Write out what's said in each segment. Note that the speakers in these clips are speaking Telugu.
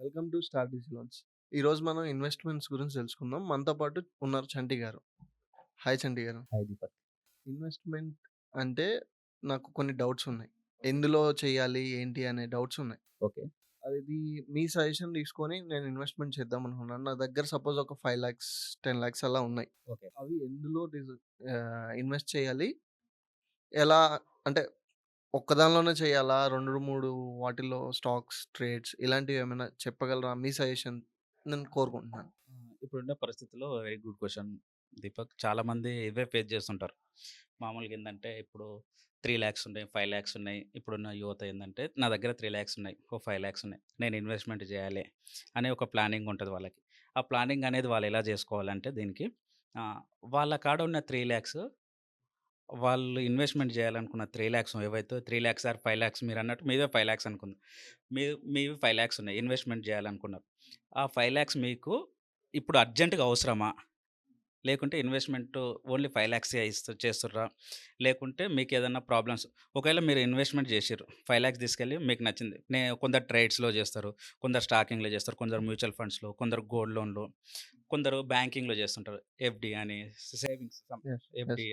Welcome to star digi loans. ఈరోజు మనం ఇన్వెస్ట్‌మెంట్స్ గురించి తెలుసుకుందాం. మనతో పాటు ఉన్నారు చంటి గారు. హాయ్ చంటి గారు. హాయ్ దీపక్. ఇన్వెస్ట్‌మెంట్ అంటే నాకు కొన్ని డౌట్స్ ఉన్నాయి. ఎందులో చేయాలి? ఏంటి? అనే డౌట్స్ ఉన్నాయి. ఓకే. అది మీ సజెషన్ తీసుకొని నేను ఇన్వెస్ట్‌మెంట్ చేద్దాం అనుకున్నాను. నా దగ్గర సపోజ్ ఒక 5,00,000, 10,00,000 అలా ఉన్నాయి. ఓకే. అవి ఎందులో ఇన్వెస్ట్ చేయాలి? ఎలా అంటే ఒక్కదానిలోనే చేయాలా? 2, 3 వాటిల్లో స్టాక్స్, ట్రేడ్స్ ఇలాంటివి ఏమైనా చెప్పగలరా? మీ సజెషన్ నేను కోరుకుంటున్నాను. ఆహ్, ఇప్పుడున్న పరిస్థితిలో వెరీ గుడ్ క్వెషన్ దీపక్. చాలామంది ఇవే ఫేస్ చేస్తుంటారు. మామూలుగా ఏందంటే ఇప్పుడు 3,00,000 ఉన్నాయి, 5,00,000 ఉన్నాయి. ఇప్పుడున్న యువత ఏందంటే నా దగ్గర 3,00,000 ఉన్నాయి. ఓ 5,00,000 ఉన్నాయి. నేను ఇన్వెస్ట్‌మెంట్ చేయాలి అనే ఒక ప్లానింగ్ ఉంటది వాళ్ళకి. ఆ ప్లానింగ్ అనేది వాళ్ళు ఎలా చేసుకోవాలంటే దీనికి ఆహ్, వాళ్ళ కాడ ఉన్న 3,00,000 వాళ్ళు ఇన్వెస్ట్‌మెంట్ చేయాలనుకున్న 3,00,000 ఏవైతే 3,00,000 ఆర్ ఫైవ్ ల్యాక్స్ మీరు అన్నట్టు మీదే 5,00,000 అనుకుందాం. మీ మీవి 5,00,000 ఉన్నాయి. ఇన్వెస్ట్‌మెంట్ చేయాలనుకున్నారు. ఆ 5,00,000 మీకు ఇప్పుడు అర్జెంట్‌గా అవసరమా? లేకుంటే ఇన్వెస్ట్‌మెంట్ ఓన్లీ 5,00,000 ఇస్తూ చేస్తుర్రా? లేకుంటే మీకేదన్నా ప్రాబ్లమ్స్ ఒకవేళ మీరు ఇన్వెస్ట్‌మెంట్ చేసిర్రు. 5,00,000 తీసుకెళ్ళి మీకు నచ్చింది. నే కొందరు ట్రేడ్స్‌లో చేస్తారు. కొందరు స్టాకింగ్‌లో చేస్తారు. కొందరు మ్యూచువల్ ఫండ్స్‌లో, కొందరు గోల్డ్ లోన్‌లో, కొందరు బ్యాంకింగ్‌లో చేస్తుంటారు. ఎఫ్‌డి అని సేవింగ్స్. ఎఫ్‌డి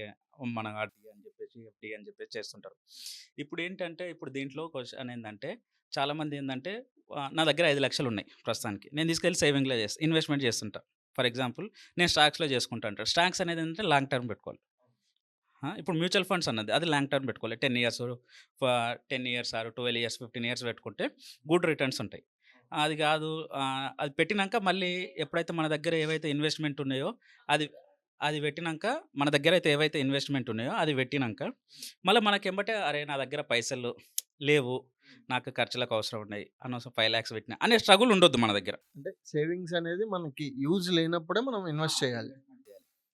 మన ఆర్‌డి అని చెప్పేసి, ఎఫ్‌డి అని చెప్పేసి చేస్తుంటారు. ఇప్పుడేంటంటే ఇప్పుడు దీంట్లో క్వెషన్ ఏందంటే చాలామంది ఆహ్, నా దగ్గర 5,00,000 ఉన్నాయి ప్రస్తుతానికి. నేను తీసుకెళ్ళి సేవింగ్‌లో చేస్తా. ఇన్వెస్ట్‌మెంట్ చేస్తుంటా. ఫర్ ఎగ్జాంపుల్ నేను స్టాక్స్‌లో చేసుకుంటా అంటారు స్టాక్స్ అనేది ఏంటంటే లాంగ్ టర్మ్ పెట్టుకోవాలి. ఇప్పుడు మ్యూచువల్ ఫండ్స్ అన్నది అది లాంగ్ టర్మ్ పెట్టుకోవాలి. 10 ఇయర్స్ టెన్ ఇయర్స్ ఆరు ట్వెల్వ్ ఇయర్స్, 15 ఇయర్స్ పెట్టుకుంటే గుడ్ రిటర్న్స్ ఉంటాయి. అది కాదు అది పెట్టినాక మళ్ళీ ఎప్పుడైతే మన దగ్గర ఏవైతే ఇన్వెస్ట్‌మెంట్ ఉన్నాయో అది అది పెట్టినాక మన దగ్గర అయితే ఏవైతే ఇన్వెస్ట్‌మెంట్ ఉన్నాయో అది పెట్టినాక మళ్ళీ మనకి మనకెంబటే అరే! నా దగ్గర పైసలు లేవు. నాకు ఖర్చులకు అవసరం ఉన్నాయి. అనవసరం 5,00,000 పెట్టినా అనే స్ట్రగుల్ ఉండొద్దు మన దగ్గర. అంటే సేవింగ్స్ అనేది మనకి యూజ్ లేనప్పుడే మనం ఇన్వెస్ట్ చేయాలి.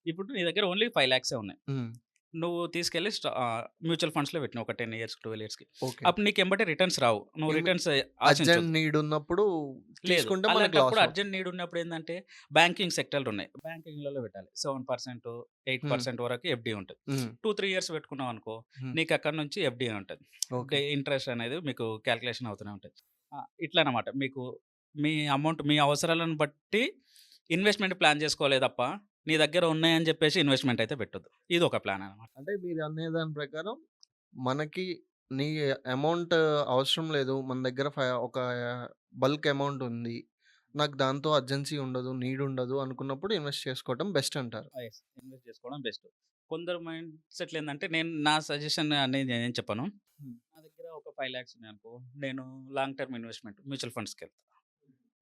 ఇప్పుడు నీ దగ్గర ఓన్లీ 5,00,000 ఉన్నాయి. నువ్వు తీసుకెళ్ళి మ్యూచువల్ ఫండ్స్‌లో పెట్టినావు ఒక 10 ఇయర్స్, 12 ఇయర్స్‌కి. అప్పుడు నీకు ఎంబటే రిటర్న్స్ రావు. నువ్వు రిటర్న్స్ అర్జెంట్. నీడ్ ఉన్నప్పుడు లాస్. అర్జెంట్ నీడ్ ఉన్నప్పుడు ఏందంటే బ్యాంకింగ్ సెక్టర్లు ఉన్నాయి. బ్యాంకింగ్‌లలో పెట్టాలి. 7%, హ్మ్. 8% వరకు ఎఫ్‌డి ఉంటది. 2, 3 ఇయర్స్ పెట్టుకున్నావనుకో హ్మ్. నీకు అక్కడి నుంచి ఎఫ్‌డి ఉంటది. ఇంట్రెస్ట్ అనేది మీకు కాలిక్యులేషన్ అవుతూనే ఉంటది. ఇట్లా అన్నమాట. మీకు మీ అమౌంట్ మీ అవసరాలను బట్టి ఇన్వెస్ట్‌మెంట్ ప్లాన్ చేసుకోవాలే తప్ప నీ దగ్గర ఉన్నాయని చెప్పేసి ఇన్వెస్ట్‌మెంట్ అయితే పెట్టొద్దు. ఇదొక ప్లాన్ అన్నమాట. అంటే మీరు అనే దాని ప్రకారం మనకి నీ అమౌంట్ అవసరం లేదు. మన దగ్గర ఒక బల్క్ అమౌంట్ ఉంది. నాకు దాంతో అర్జెన్సీ ఉండదు. నీడ్ ఉండదు అనుకున్నప్పుడు ఇన్వెస్ట్ చేసుకోవడం బెస్ట్ అంటారు. ఇన్వెస్ట్ చేసుకోవడం బెస్ట్. కొందరు మైండ్ సెట్‌లు ఏందంటే నేను నా సజెషన్ అనేది నేనేం చెప్పను. నా దగ్గర ఒక 5,00,000 ఉన్నాయనుకో నేను లాంగ్ టర్మ్ ఇన్వెస్ట్‌మెంట్ మ్యూచువల్ ఫండ్స్‌కెళ్తా.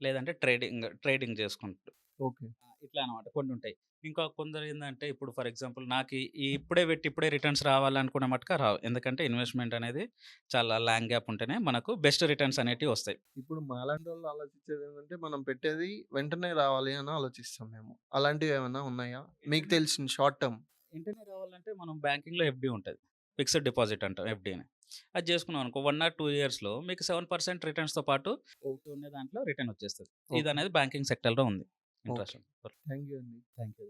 లేదంటే ట్రేడింగ్ ట్రేడింగ్ చేసుకుంటూ. ఓకే. ఇట్లా అన్నమాట కొన్ని ఉంటాయి. ఇంకా కొందరు ఏందంటే ఇప్పుడు ఫర్ ఎగ్జాంపుల్ నాకు ఈ ఇప్పుడే పెట్టి ఇప్పుడే రిటర్న్స్ రావాలనుకున్న మట్టుకు రావు. ఎందుకంటే ఇన్వెస్ట్‌మెంట్ అనేది చాలా లాంగ్ గ్యాప్ ఉంటేనే మనకు బెస్ట్ రిటర్న్స్ అనేటివి వస్తాయి. ఇప్పుడు మాలాంటోళ్ళు ఆలోచించేది ఏంటంటే మనం పెట్టేది వెంటనే రావాలి అని ఆలోచిస్తాం మేము. అలాంటివి ఏమైనా ఉన్నాయా? మీకు తెలిసిన షార్ట్ టర్మ్? వెంటనే రావాలంటే మనం బ్యాంకింగ్‌లో ఎఫ్‌డి ఉంటది. ఫిక్స్డ్ డిపాజిట్ అంటాం ఎఫ్‌డిని. అది చేసుకున్నాం అనుకో 1 ఆర్ 2 ఇయర్స్‌లో మీకు 7% రిటర్న్స్‌తో పాటు ఓకే. ఉన్న దాంట్లో రిటర్న్ వచ్చేస్తది. ఓకే. ఇదనేది బ్యాంకింగ్ సెక్టర్‌లో ఉంది. ఓకే. ఇంట్రెస్ట్. థాంక్ యూ అండి. Thank you.